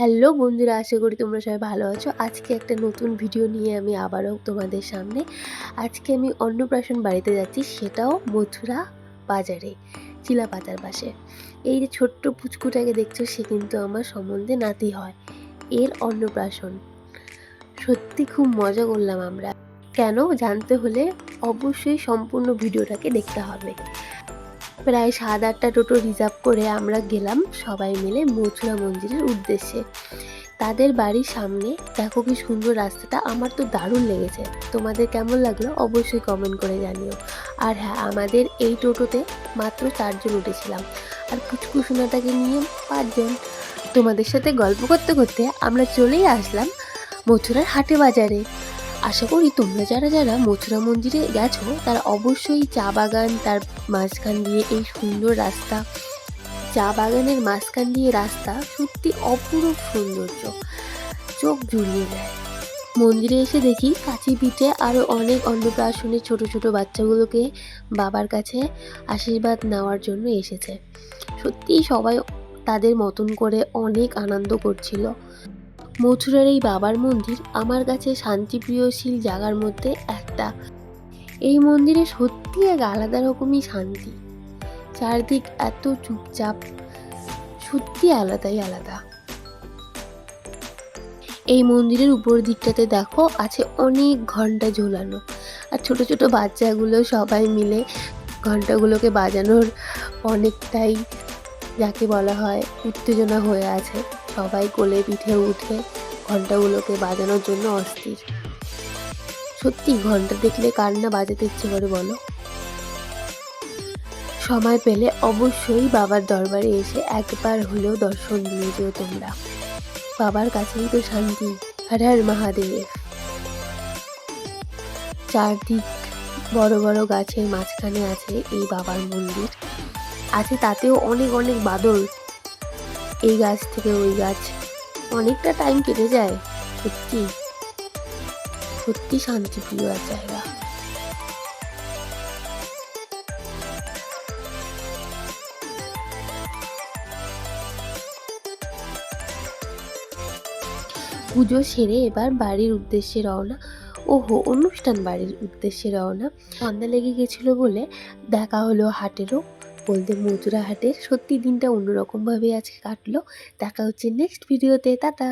Hello বন্ধুরা, আশা করি তোমরা সবাই ভালো আছো। আজকে একটা নতুন ভিডিও নিয়ে আমি আবারও তোমাদের সামনে। আজকে আমি অন্নপ্রাশন বাড়িতে যাচ্ছি, সেটাও মথুরা বাজারে, চিলাপাতার পাশে। এই যে ছোট্ট পুচকুটাকে দেখছ, সে কিন্তু আমার সম্বন্ধে নাতি হয়। এর অন্নপ্রাশন। সত্যি খুব মজা করলাম আমরা। কেন? জানতে হলে অবশ্যই সম্পূর্ণ ভিডিওটাকে দেখতে হবে। প্রায় সাত আটটা টোটো রিজার্ভ করে আমরা গেলাম সবাই মিলে মথুরা মন্দিরের উদ্দেশ্যে। তাদের বাড়ির সামনে, দেখো কি সুন্দর রাস্তাটা, আমার তো দারুণ লেগেছে। তোমাদের কেমন লাগল অবশ্যই কমেন্ট করে জানিও। আর হ্যাঁ আমাদের এই টোটোতে মাত্র চারজন উঠেছিলাম। আর পুচকুসোনাটাকে নিয়ে পাঁচজন। তোমাদের সাথে গল্প করতে করতে আমরা চলেই আসলাম মথুরার হাটে বাজারে। আশা করি তোমরা যারা যারা মথুরা মন্দিরে গেছো, তারা অবশ্যই চা বাগান, তার মাঝখান দিয়ে এই সুন্দর রাস্তা, চা বাগানের মাঝখান দিয়ে রাস্তা সত্যি অপূরূপ সৌন্দর্য। চোখ জুড়িয়ে দেয়। মন্দিরে এসে দেখি কাছি পিঠে আরও অনেক অন্নপ্রাশনের ছোট ছোট বাচ্চাগুলোকে বাবার কাছে আশীর্বাদ নেওয়ার জন্য এসেছে। সত্যিই সবাই তাদের মতন করে অনেক আনন্দ করছিল। মথুরার এই বাবার মন্দির আমার কাছে শান্তিপ্রিয়শীল জায়গার মধ্যে একটা। এই মন্দিরে সত্যি এক আলাদা রকমই শান্তি। চারদিক এত চুপচাপ সত্যি আলাদাই আলাদা। এই মন্দিরের উপর দিকটাতে দেখো, আছে অনেক ঘণ্টা ঝোলানো। আর ছোট ছোট বাচ্চাগুলো সবাই মিলে ঘন্টাগুলোকে বাজানোর অনেকটাই যাকে বলা হয় উত্তেজনা হয়ে আছে। সবাই কোলে পিঠে উঠে ঘন্টাগুলোকে বাজানোর জন্য অস্থির। সত্যি ঘণ্টা দেখলে কার না বাজাতে ইচ্ছে করে বলো? সময় পেলে অবশ্যই বাবার দরবারে এসে একবার হলেও দর্শন দিয়ে যেও তোমরা। বাবার কাছেই তো শান্তি, হর হর মহাদেব। চারদিক বড় বড় গাছের মাঝখানে আছে এই বাবার মন্দির। আছে তাতেও অনেক অনেক বাদল। এই গাছ থেকে ওই গাছ। অনেকটা টাইম কেটে যায়, সত্যি। সত্যি শান্তিপ্রিয় জায়গা। পুজো সেরে এবার বাড়ির উদ্দেশ্যে রওনা। ওহো, অনুষ্ঠান বাড়ির উদ্দেশ্যে রওনা। সন্ধ্যা লেগে গেছিল বলে দেখা হলো হাটেরও বলতে মথুরা হাটের সত্যি দিনটা অন্যরকমভাবে আজকে কাটলো। দেখা হচ্ছে নেক্সট ভিডিওতে টাটা!